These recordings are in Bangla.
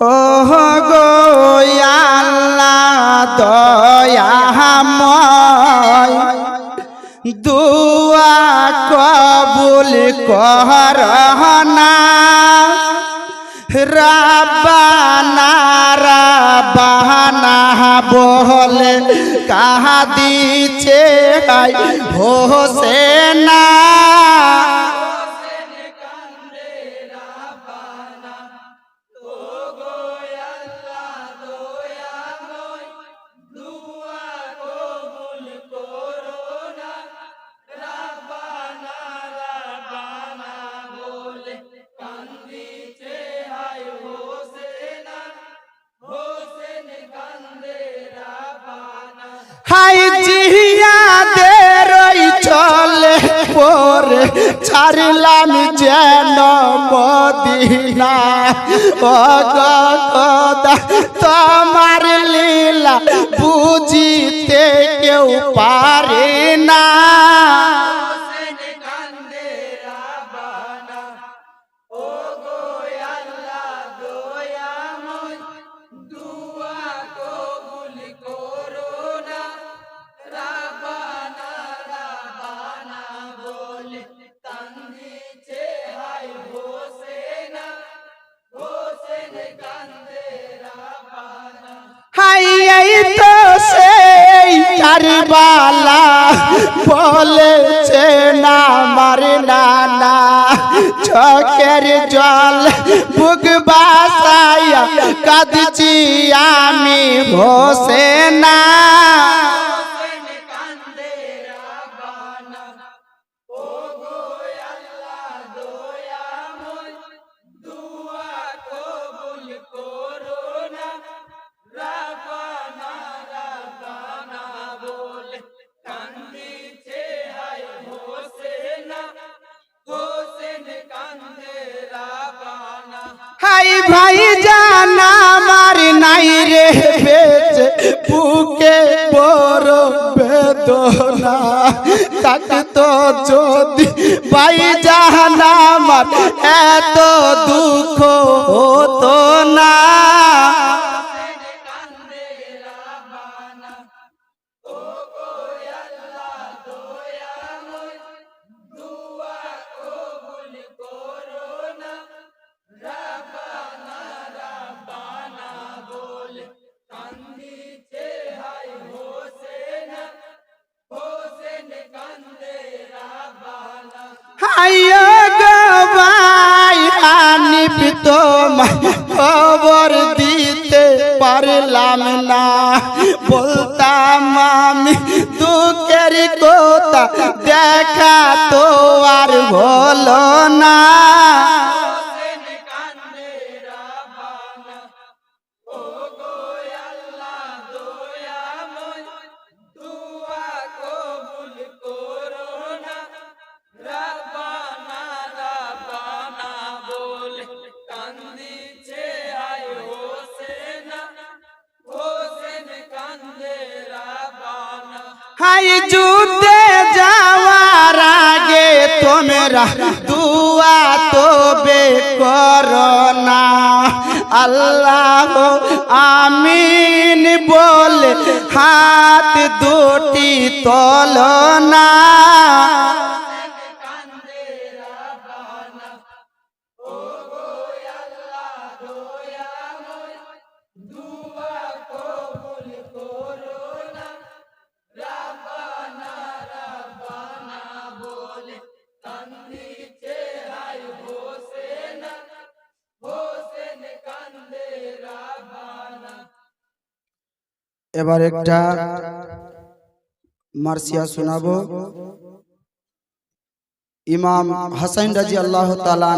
ও গো আল্লাহ দয়াময় দুয়া কবুল করনা রাবানা রাবানা বলে কাহা দিছে হাই হোসেনা। ছাড়লাম যেন মদিনা। ও গদা তোমার লীলা বুঝিতে কেউ পারে না। কারবালা বলেছে না মার নানা। চোখের জল বুক বাসাইয়া কাঁদছি আমি বসে জানা আমার নাই রে, বেচে বুকে বড় বেদনা। তাকে তো যদি পাই জানা আমার, এত দুঃখ হতো না। বলতাম আমি দুঃখের কথা দেখা তো আর হলো না। হাই যুদ্ধে যাওয়ার আগে তোমরা দুয়া তো বে করোনা আল্লাহ আমিন বলে হাত দুটি তলনা এবার একটা মার্সিয়া শোনাবো। ইমাম হাসাইন রাজি আল্লাহ তালা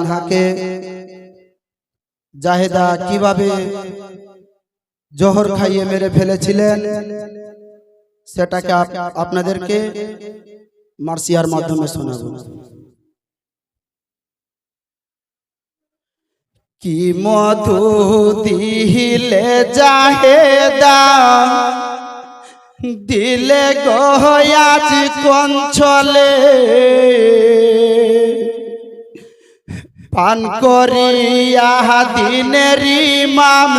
জাহেদা কীভাবে জহর খাইয়ে মেরে ফেলেছিলেন সেটাকে আপনাদেরকে মার্সিয়ার মাধ্যমে শোনাবো। কি মধু দিলে জাহেদা দিলে গয়াজ কঞ্চলে। পান করিয়া দিনের ইমাম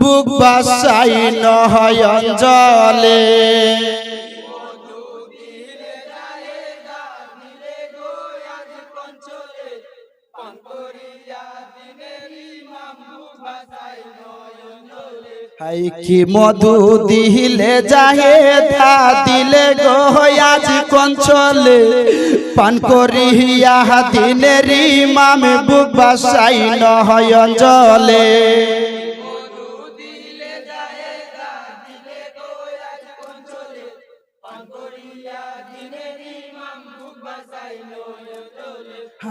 বুক বাসাই নহয়ন হাই কি মধু দিলে যাহে দা দিলে গো আজ কঞ্চলে। পান করিয়া দিনের ইমাম বুবা বাসাই নহয়ন জলে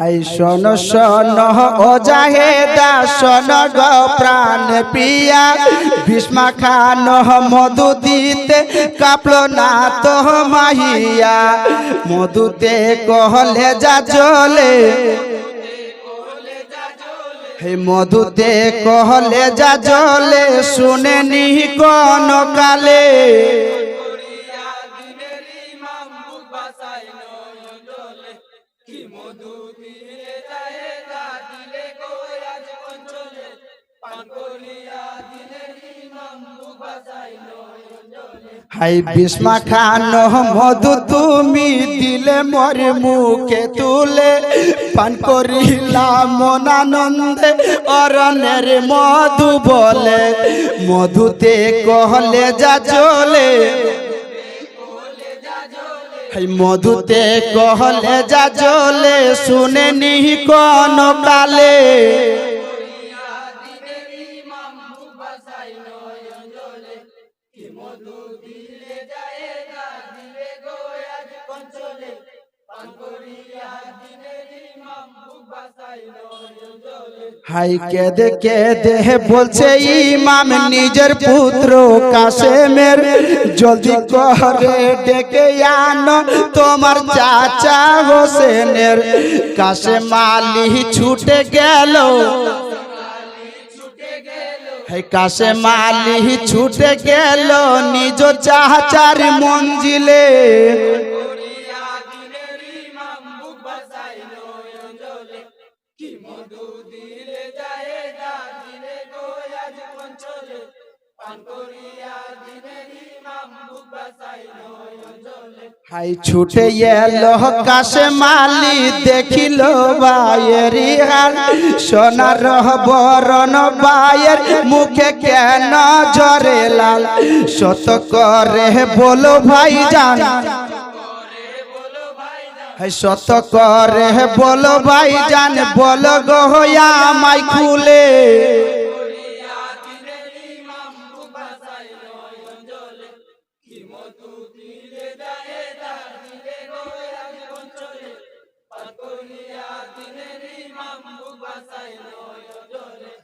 হাই শোন শোন, ও জাহেদা শোন গ প্রাণ পিয়া। ভীষ্মা খান মধু দিতে কাপলো না তো মাহিয়া। মধুতে কহলে যা চলে হে মধুতে কহলে যা জলে শুনে নি কোন কালে। হাই বিস্মা খান মধু তুমি দিলে মোর মুখে তুলে। পান করিলাম মনানন্দে অরণ্যের মধু বলে। মধুতে কহলে যা চলে মধুতে কহলে যা চলে শুনে নি কোন কালে হাই কেদে কেদে বলছে ইমাম নিজের পুত্র কাসেমের। জলদি করে ডেকে আনো। তোমার চাচা হোসেনের। কাসেম আলী ছুটে গেল। হে কাসেম আলী ছুটে গেল নিজ চাচার মঞ্জিলে। হাই ছুটে এলো কাশে মালি, দেখিল বায়েরি হার সোনার বরণ বায়ের মুখে কেন ঝরে লাল? সত করে বলো ভাই জান সত করে বলো ভাই জান বলো গো মাই খুলে।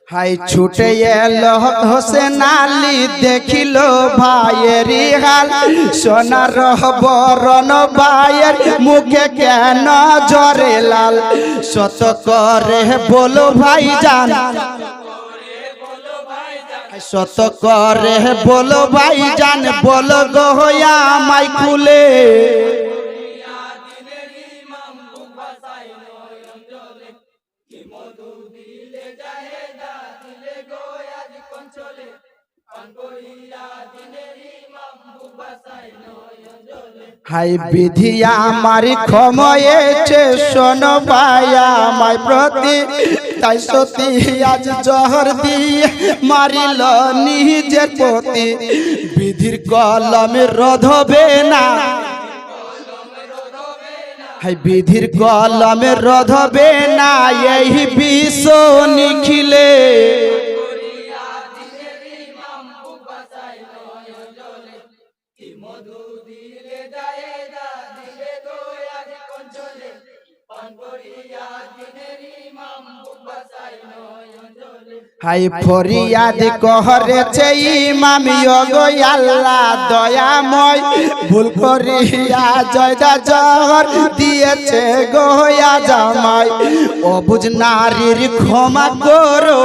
হাই ছুটে এলো হোসেন আলী দেখিল ভাইয়ের হাল। সোনার বরণ ভাইয়ের মুখে কেন জরে লাল? সত করে বলো ভাই জান সত করে বলো ভাই জান বলো গহয়া মাই খুলে। হাই বিধিয়া মারি ক্ষময়েছে শোন ভাইয়া মাই প্রতি। তাই সতী আজ জহর দিয়ে মারিল নিজের প্রতি। বিধির কলমে রোধ হবে না। হাই বিধির কলমে রোধ হবে না, এই বিশ্ব নিখিলে। হাই ফরিয়াদ কহরেছে ইমাম আল্লাহ দয়াময়। ভুল করিয়া জয়দা জহর দিয়েছে গোয়া জামাই। অবুজ নারীর ক্ষমা করো।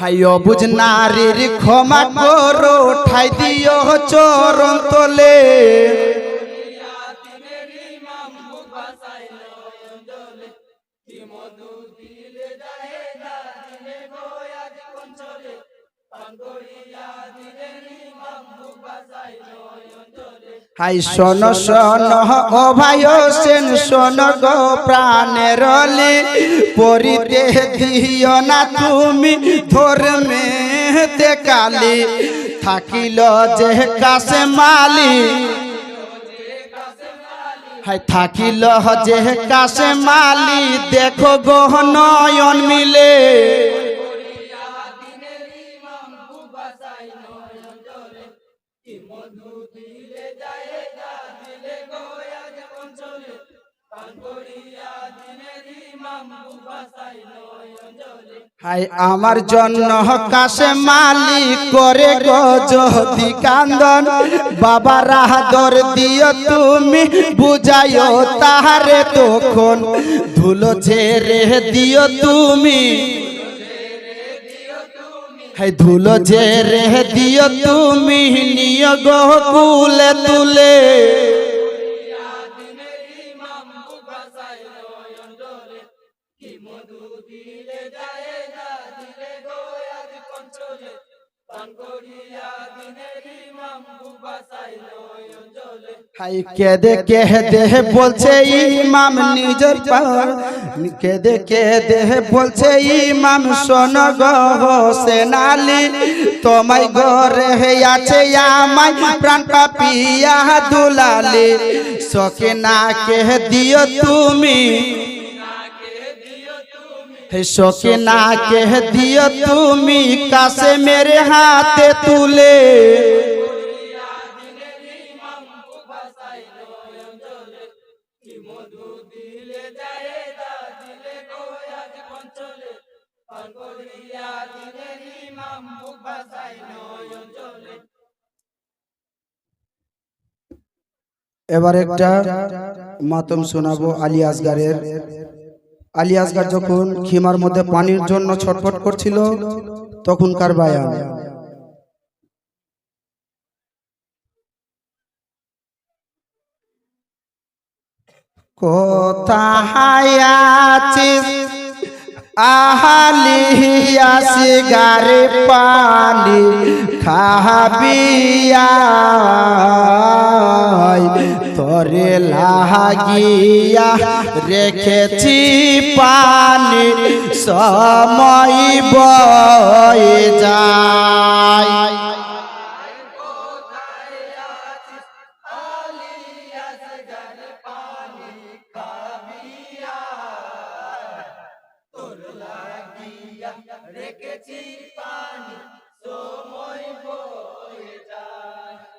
হাই অবুজ নারীর ক্ষমা করো। ঠাই দিও চরণ তোলে। হাই শোন শোন ও ভাই সেন শোন গো প্রাণের পরিতে দিও না তুমি ধর্মে কালি। থাকিল যে কাছে মালি। হাই থাকিল যে কাছে মালি। দেখো গো নয়ন মিলে। হাই আমার জন্য কাশে মালিক করে গো যদি কান্দন। বাবা রাহাদর দিও তুমি বুঝাইও তাহারে তখন। ধুলো ঝেড়ে দিও তুমি। হাই ধুলো ঝেড়ে দিও তুমি নিয় গো কুলে তুলে। হাই কেদে কেদে বলছে ইমাম নিজের পাওয়ার কেদে কেদে বলছে ইমাম, শোন আলী, তোমায় ঘরে আছে আমায় প্রাণ পাপিয়া দুলালি। সকে না কে দিও তুমি? সকে না কে দিও তুমি? কাছে মেরে হাতে তুলে। এবার একটা মাতম শোনাবো আলী আসগারের। আলী আসগার যখন খিমার মধ্যে পানির জন্য ছটফট করছিল তখনকার বায়ান? কোথায় আছিস? আহালি আসগারে পানি খাবিয়া তরে লাগিয়া রেখেছি পানি সময় বয়ে যায়।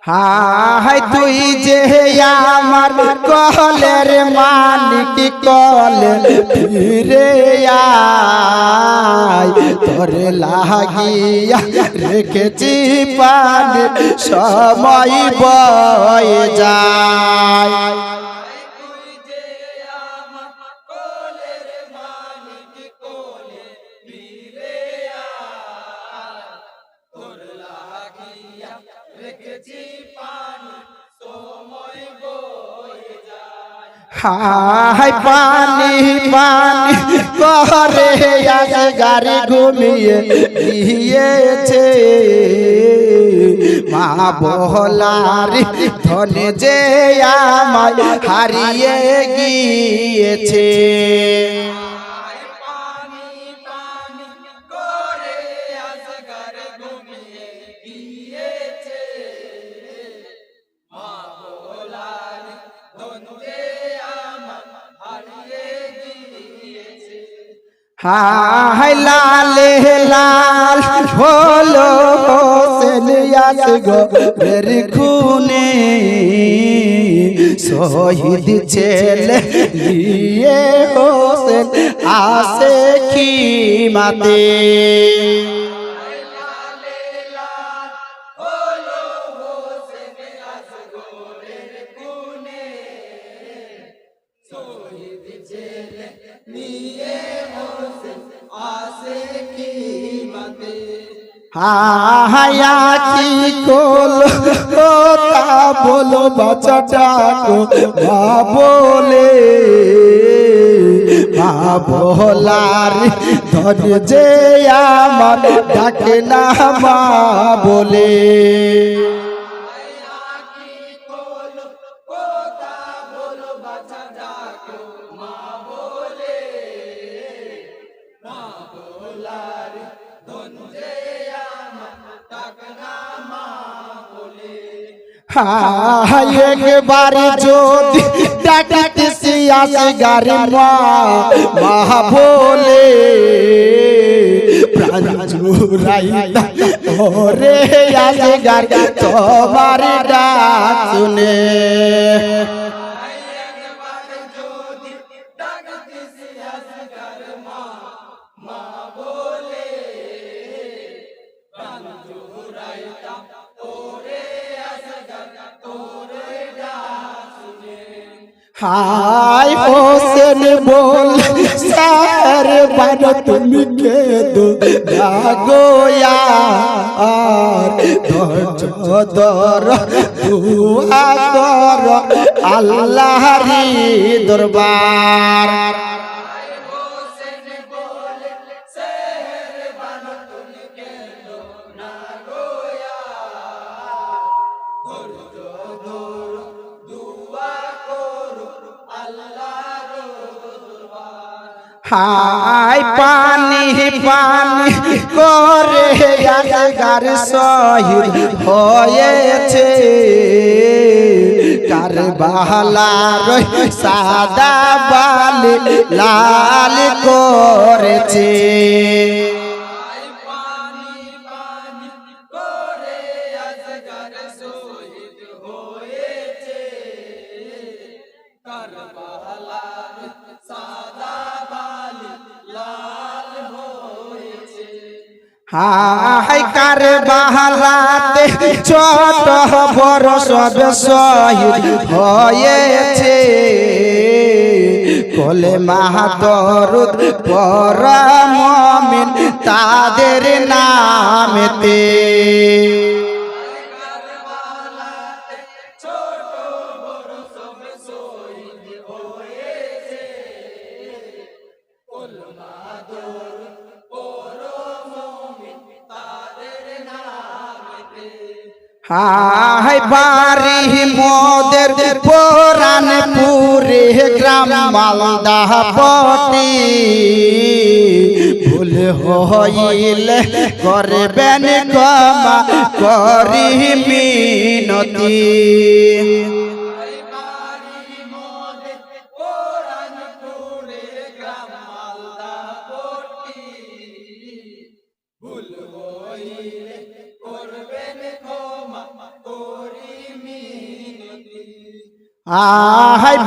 হাই তুই যে আমার কলের মালিক, কল ফিরে তোর লাগিয়া রেখেছি পানি, সময় বয়ে যায়। হাই পানি পানি করে আজ গাড়ি ঘুমিয়ে দিয়েছে। মা বহলারি ধনে যে আমায় হারিয়ে গিয়েছে। হাই লালে লাল, হলো সেলিয়াস গো বের খুনে। শহীদ ছেলে লিয়ে হোসেন আসে কি মাতে হায়া বলো বাচ্চাটা মা বলে মা ভোলার ধন যে আমার ডাকে না মা বলে একবার যদি ডাকিতেছি আসে গারি মা মা বলে প্রাণ জুড়াই ওরে আসে গার তোমার ডাক শুনে। হাই হোসেন বল স্যার বান তুমি কে দো গোয়া ধর দুয়া কর আল্লাহরি দরবার। হাই পানি পানি করে গার শহীদ হয়েছে। কার বাহালার সাদা বালি লাল করেছে। হাই কার বাহালাতে ছোট বড় সব শহীদ হয়েছে। কলে মাহাতরুদ পরমিন তাদের নামেতে। হাই বাড়ি মোদের পুরান পুরে গ্রাম মালদা পটি। ভুল হইলে করবেন ক্ষমা করি মিনতি।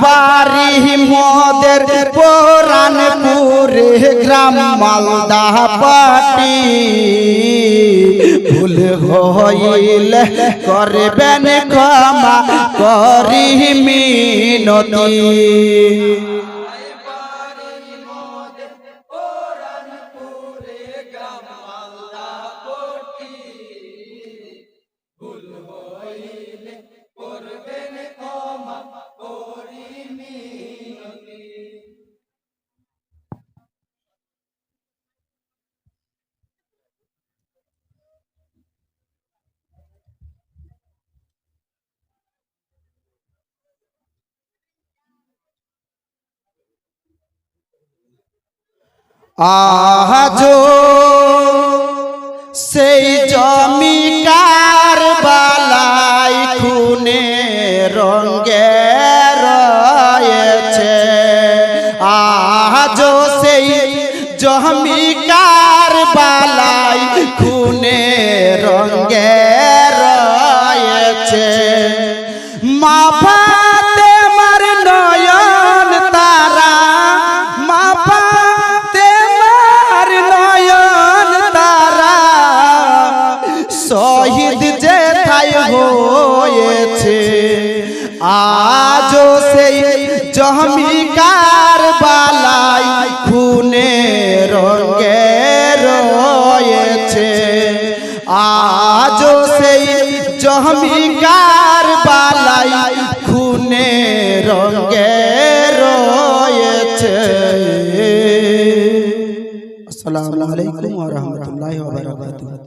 বাড়ি মোদের পুরান পুরে গ্রাম মালদা পাটি। ভুল হইলে করবেন ক্ষমা করি মিনতি। আজো সেই আজও সেই জহমিকার বালাই খুনে রঙে রয়েছে। আসসালামু আলাইকুম ওয়া রাহমাতুল্লাহি ওয়া বারাকাতুহু।